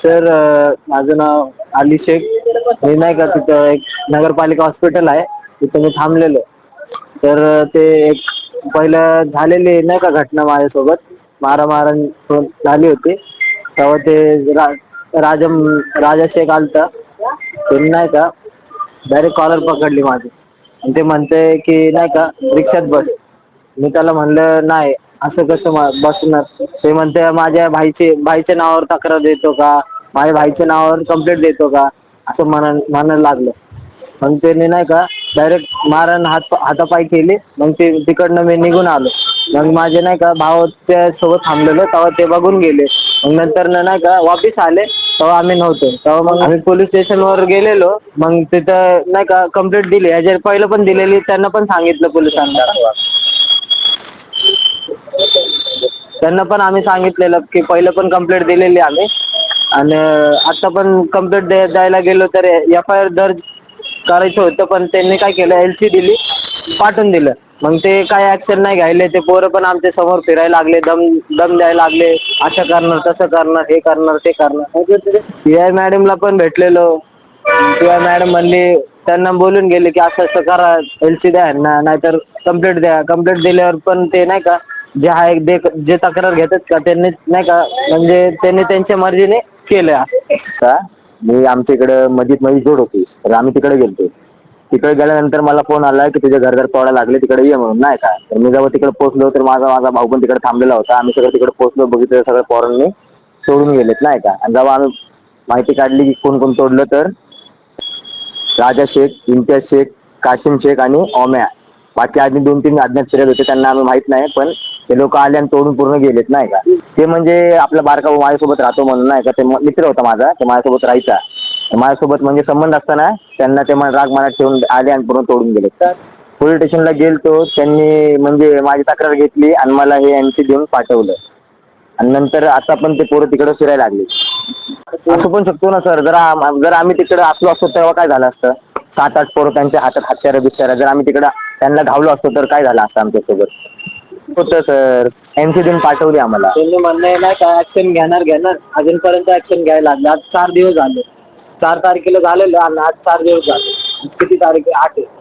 Sir माझं नाव अली शेख. मी नाही का तिथं एक नगरपालिका हॉस्पिटल आहे. तिथं मी थांबलेलो. तर ते एक पहिलं झालेली नाही का घटना माझ्यासोबत. मारामारण तो झाली होती. तेव्हा ते रा राजम राजा शेख आलता. त्यांनी नाही का डायरेक्ट कॉलर पकडली माझी. आणि ते म्हणते की नाही का रिक्षात बस. मी त्याला म्हणलं नाही असं कसं मा बसणार? ते म्हणते माझ्या भाईचे भाईच्या नावावर तक्रार देतो का? माझ्या भाईच्या नावावर कंप्लेंट देतो का? असं म्हणा म्हणायला लागलं. मग त्यांनी नाही का डायरेक्ट मारण हात हातापाय केली. मग ते तिकडनं मी निघून आलो. मग माझे नाही का भाव त्यासोबत थांबलेलो. तेव्हा ते बघून गेले. मग नंतर नाही का वापिस आले. तेव्हा आम्ही नव्हतो. तेव्हा मग आम्ही पोलीस स्टेशनवर गेलेलो. मग तिथं नाही का कंप्लेंट दिली. ह्याच्या पहिलं पण दिलेली. त्यांना पण सांगितलं पोलिसांना. त्यांना पण आम्ही सांगितलेलं की पहिलं पण कंप्लेंट दिलेली आम्ही. आणि आत्ता पण कंप्लेंट द्या द्यायला गेलो तर एफ आय आर दर्ज करायचं होतं पण त्यांनी काय केलं एल सी दिली पाठवून दिलं. मग ते काय ॲक्शन नाही घ्यायले ते पोरं पण आमच्यासमोर फिरायला लागले दम दम द्यायला लागले. असं करणार तसं करणार हे करणार ते करणार. पी आय मॅडमला पण भेटलेलो. पी आय मॅडम म्हणली त्यांना बोलून गेले की असं असं करा एल सी द्या ना नाहीतर कंप्लेंट द्या. कंप्लेंट दिल्यावर पण ते नाही का जे आहे देख जे तक्रार घेतात का त्यांनी नाही का म्हणजे त्यांनी त्यांच्या मर्जीने केलं. का? मी आमच्या इकडं मस्जिदमध्ये जोड होती. तर आम्ही तिकडे गेलतो. तिकडे गेल्यानंतर मला फोन आला की तुझे घर घर तोडायला लागले तिकडे ये म्हणून. नाही का? तर मी जेव्हा तिकडे पोहोचलो तर माझा माझा भाऊ पण तिकडे थांबलेला होता. आम्ही सगळं तिकडे पोहोचलो बघितलं सगळं पोरांनी. सोडून गेलेत नाही का? आणि जेव्हा आम्ही माहिती काढली की कोण कोण तोडलं तर राजा शेख इम्तियाज शेख काशिम शेख आणि ओम्या. बाकी आधी दोन तीन अज्ञात फिरत होते त्यांना आम्ही माहीत नाही पण ते लोक आले आणि तोडून पूर्ण गेलेत नाही का? ते म्हणजे आपला बारका भाऊ माझ्यासोबत राहतो म्हणून नाही का? ते मित्र होता माझा ते माझ्यासोबत राहायचा. माझ्यासोबत म्हणजे संबंध असताना त्यांना ते मला राग मनात ठेवून आले आणि पूर्ण तोडून गेले तर पोलीस स्टेशनला गेलतो त्यांनी म्हणजे माझी तक्रार घेतली आणि मला हे एम देऊन पाठवलं. आणि नंतर आता पण ते पोरं तिकडं फिरायला लागले. असं पण शकतो ना सर? जर आम- जर आम्ही तिकडं असलो असतो तेव्हा काय झालं असतं? सात आठ पोरं त्यांच्या हातात हत्यारं बिस्त्यारं जर आम्ही तिकडं त्यांना धावलो असतो तर काय झालं असतं आमच्यासोबत? होतं सर. एम सी देऊन पाठवली आम्हाला. त्यांनी म्हणणं आहे ना काय ऍक्शन घेणार घेणार. अजूनपर्यंत ऍक्शन घ्यायला लागले. आज चार दिवस झाले. चार तारखेला झालेलं आणि आज चार दिवस झाले. किती तारीख आहे? आठ आहे.